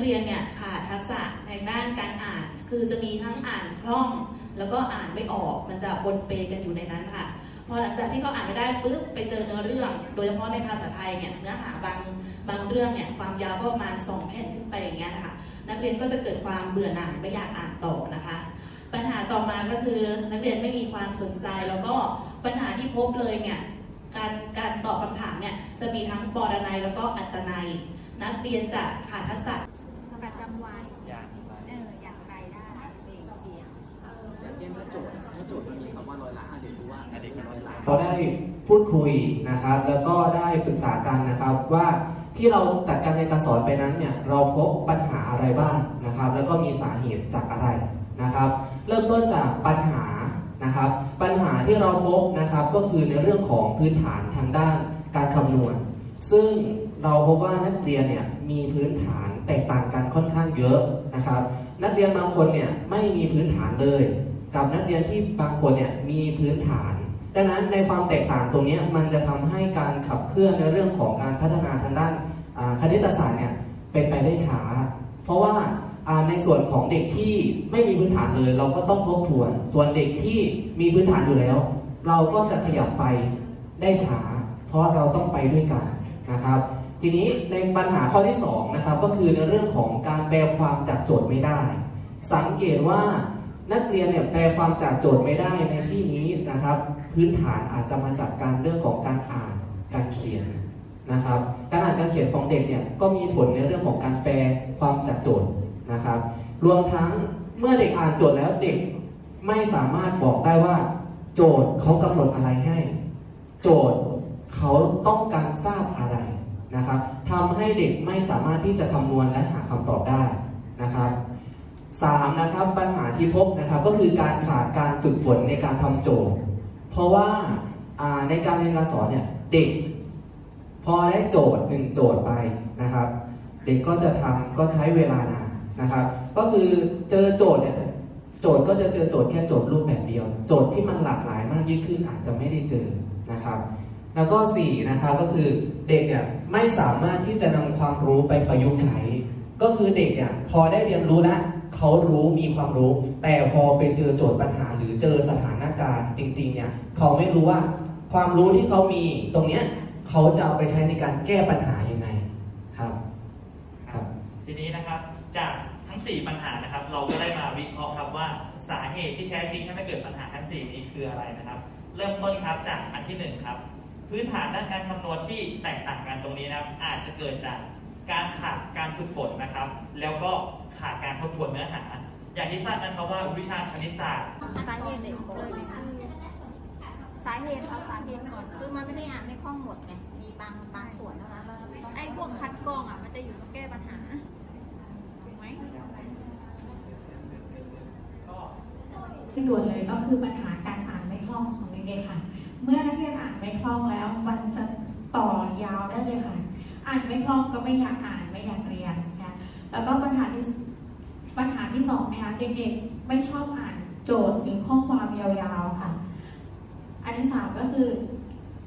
เรียนเนี่ยขาดทักษะในด้านการอ่าน คือจะมีทั้งอ่านคล่อง แล้วก็อ่านไม่ออกมันจะบนเปกันอยู่ในนั้นค่ะพอหลังจากที่เขาอ่านไม่ได้ปุ๊บไปเจอเนื้อเรื่อง โดยเฉพาะในภาษาไทยเนี่ยเนื้อหาบางบางเรื่องเนี่ยความยาวก็ประมาณสองแผ่นขึ้นไปอย่างเงี้ยนะคะนักเรียนก็จะเกิดความเบื่อหน่ายไม่อยากอ่านต่อนะคะ ปัญหาต่อมาก็คือนักเรียนไม่มีความสนใจแล้วก็ปัญหาที่พบเลยเนี่ยการการตอบคำถามเนี่ยจะมีทั้งปรนัยแล้วก็อัตนัย นักเรียนจะขาดทักษะ เป็นร้อยล้านเราได้พูดคุยนะครับ แล้วก็ได้ปรึกษากันนะครับว่าที่เราจัดการเรียนการสอนไปนั้นเนี่ยเราพบปัญหาอะไรบ้างนะครับ แล้วก็มีสาเหตุจากอะไรนะครับ เริ่มต้นจากปัญหานะครับ ปัญหาที่เราพบนะครับก็คือในเรื่องของพื้นฐานทางด้านการคำนวณ ซึ่งเราพบว่านักเรียนเนี่ยมีพื้นฐานแตกต่างกันค่อนข้างเยอะนะครับ นักเรียนบางคนเนี่ยไม่มีพื้นฐานเลย กับนักเรียนที่บางคนเนี่ยมีพื้นฐาน ดังนั้นในความแตกต่างตรงนี้มันจะทำให้การขับเคลื่อนในเรื่องของการพัฒนาทางด้านคณิตศาสตร์เนี่ยเป็นไปได้ช้า เพราะว่าในส่วนของเด็กที่ไม่มีพื้นฐานเลย เราก็ต้องทบทวน ส่วนเด็กที่มีพื้นฐานอยู่แล้ว เราก็จะขยับไปได้ช้า เพราะเราต้องไปด้วยกันนะครับ ทีนี้ในปัญหาข้อที่สองนะครับก็คือในเรื่องของการแปลความจากโจทย์ไม่ได้ สังเกตว่า นักเรียนเนี่ยแปลความจากโจทย์ไม่ได้ในที่นี้นะครับ พื้นฐานอาจจะมาจากการเรื่องของการอ่านการเขียนนะครับ การอ่านการเขียนของเด็กเนี่ยก็มีผลในเรื่องของการแปลความจากโจทย์นะครับ รวมทั้งเมื่อเด็กอ่านโจทย์แล้วเด็กไม่สามารถบอกได้ว่า โจทย์เขากำหนดอะไรให้ โจทย์เขาต้องการทราบอะไรนะครับทำให้เด็กไม่สามารถที่จะคำนวณและหาคำตอบได้นะครับ สามนะครับปัญหาที่พบนะครับก็คือการขาดการฝึกฝนในการทำโจทย์ เพราะว่าในการเรียนการสอนเนี่ยเด็ก พอได้โจทย์หนึ่งโจทย์ไปนะครับ เด็กก็จะทำก็ใช้เวลานานนะครับ ก็คือเจอโจทย์เนี่ยโจทย์ก็จะเจอโจทย์แค่โจทย์รูปแบบเดียว โจทย์ที่มันหลากหลายมากยิ่งขึ้นอาจจะไม่ได้เจอนะครับ แล้วก็4นะครับก็คือเด็กเนี่ยไม่สามารถที่จะนำความรู้ไปประยุกต์ใช้ ก็คือเด็กเนี่ยพอได้เรียนรู้แล้วเขารู้มีความรู้ แต่พอไปเจอโจทย์ปัญหาหรือเจอสถานการณ์จริงๆเนี่ยเขาไม่รู้ว่าความรู้ที่เขามีตรงเนี้ยเขาจะเอาไปใช้ในการแก้ปัญหายังไงครับครับ ทีนี้นะครับจากทั้ง 4 ปัญหานะครับ เราก็ได้มาวิเคราะห์ครับว่าสาเหตุที่แท้จริงที่ไม่เกิดปัญหาทั้ง 4 นี้คืออะไรนะครับ เริ่มต้นครับจากอันที่ 1 ครับ พื้นฐานด้านการคำนวณที่แตกต่างกันตรงนี้นะครับ อาจจะเกิดจาก การขาดการฝึกฝนนะครับ แล้วก็ขาดการทบทวนเนื้อหา อย่างที่ทราบกันครับว่าวิชาคณิตศาสตร์ สาเหตุเลยเลยนะสาเหตุเอาสาเหตุก่อนคือมันไม่ได้อ่านไม่คล่องหมดไงมีบางบางส่วนเท่านั้นเราต้องไอ้พวกคัดกรองอะมันจะอยู่ตรงแก้ปัญหาถูกไหมที่ด่วนเลยก็คือปัญหาการอ่านไม่คล่องของเด็กๆค่ะ เมื่อนักเรียนอ่านไม่คล่องแล้ว มันจะต่อยาวได้เลยค่ะ อ่านไม่คล่องก็ไม่อยากอ่านไม่อยากเรียนนะแล้วก็ปัญหาที่ปัญหาที่สองนะคะเด็กๆไม่ชอบอ่านโจทย์หรือข้อความยาวๆค่ะ อันที่สามก็คือ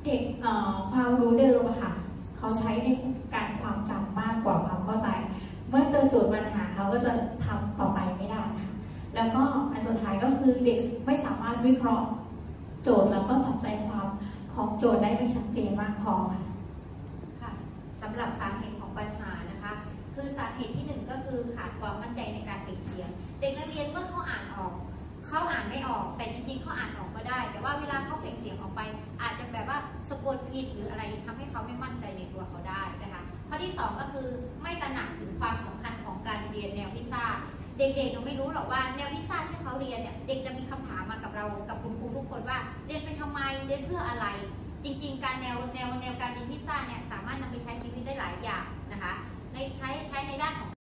เด็กความรู้เดิมค่ะเขาใช้ในการความจำมากกว่าความเข้าใจ เมื่อเจอโจทย์ปัญหาเขาก็จะทำต่อไปไม่ได้ค่ะแล้วก็อันสุดท้ายก็คือเด็กไม่สามารถวิเคราะห์ โจทย์แล้วก็จับใจความของโจทย์ได้ไม่ชัดเจนมากพอค่ะสำหรับสาเหตุของปัญหานะคะ คือสาเหตุที่หนึ่งก็ ความมั่นใจในการเปล่งเสียง เด็กนักเรียนเมื่อเขาอ่านออกเขาอ่านไม่ออก แต่จริงๆเขาอ่านออกก็ได้ แต่ว่าเวลาเขาเปล่งเสียงออกไป อาจจะแบบว่าสะกดผิดหรืออะไรทำให้เขาไม่มั่นใจในตัวเขาได้นะคะข้อที่สองก็คือไม่ตระหนักถึงความสำคัญของการเรียนแนวพิซซ่าเด็กๆเราไม่รู้หรอกว่าแนวพิซซ่าที่เขาเรียนเนี่ยเด็กจะมีคำถามมากับเรากับคุณครูทุกคนว่า เรียนไปทำไมเรียนเพื่ออะไร จริง ๆ การแนวแนวแนวการเรียนพิซซ่าเนี่ยสามารถนำไปใช้ชีวิตได้หลายอย่างนะคะในใช้ใช้ในด้านของ